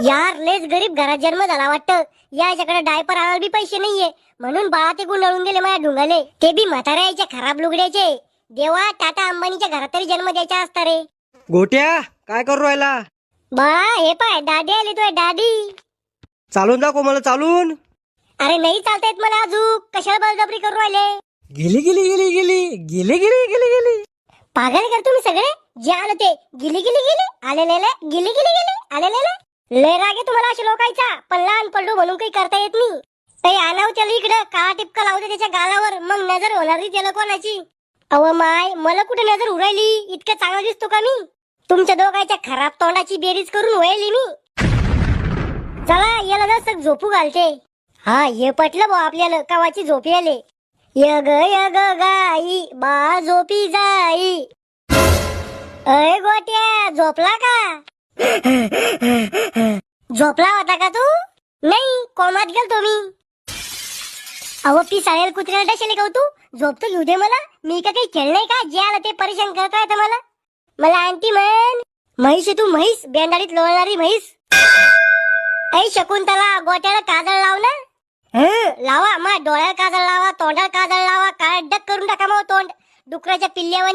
यार लेच गरीब घरात जन्म झाला वाटतं. याच्याकडे डायपर आणायला बी पैसे नाहीये. म्हणून बाळा ते गुंडाळून गेले माझ्या ढुंगाले. ते बी म्हाताऱ्याचे खराब लुगड्याचे. देवा टाटा अंबानीच्या घरात तरी जन्म द्यायचा असता रे. गोट्या काय करू राहिला? बाळा हे पाय दादी आली तोय दादी. चालून दाखव मला चालून. अरे नाही चालता येत मला अजून. कशाला बळजबरी करू राहिले? गेली गेली गेली गेली. गेली गेली गेली गेली. पागल कर तुम्ही सगळे? जे आलं ते. गिली गिली गिली. आलेले गिली गिली गिली. आलेले लय राग आहे तुम्हाला अशी लोकांचा. पण लहान पल्लू म्हणून काही करता येत नाही. ते आणाव त्याला इकडं काळा टिपका लावते त्याच्या गालावर. मग नजर होणार नाही त्याला कोणाची? अव माय मला कुठे नजर उरायली? इतकं चांगला दिसतो का मी? तुमच्या दोघांच्या खराब तोंडाची बेरीज करून वळली मी. चला याला जसं झोपू घालते. हा हे पटलं भाऊ आपल्याला. कवाची झोपी आले यग यग गाई बा झोपी जाई. अय गोट्या झोपला का? झोपला होता का तू? नाही कोमात गेल मी. अहो पी साळेल कुत्र्याला डशेले का हो तू? झोपतो घेऊ दे मला. मी का काही खेळलंय का? जे आलं ते परेशान करता येतं मला. मला आणती म्हण म्हैस तू म्हैस. बेंदाडीत लोळणारी म्हैस. ऐ शकुंतला गोट्याला काजळ लाव ना. लावा मा डोळ्याला काजळ लावा तोंडाला काजळ लावा. काळ डक करून टाका मग तोंड. डुकराच्या पिल्ल्यावानी.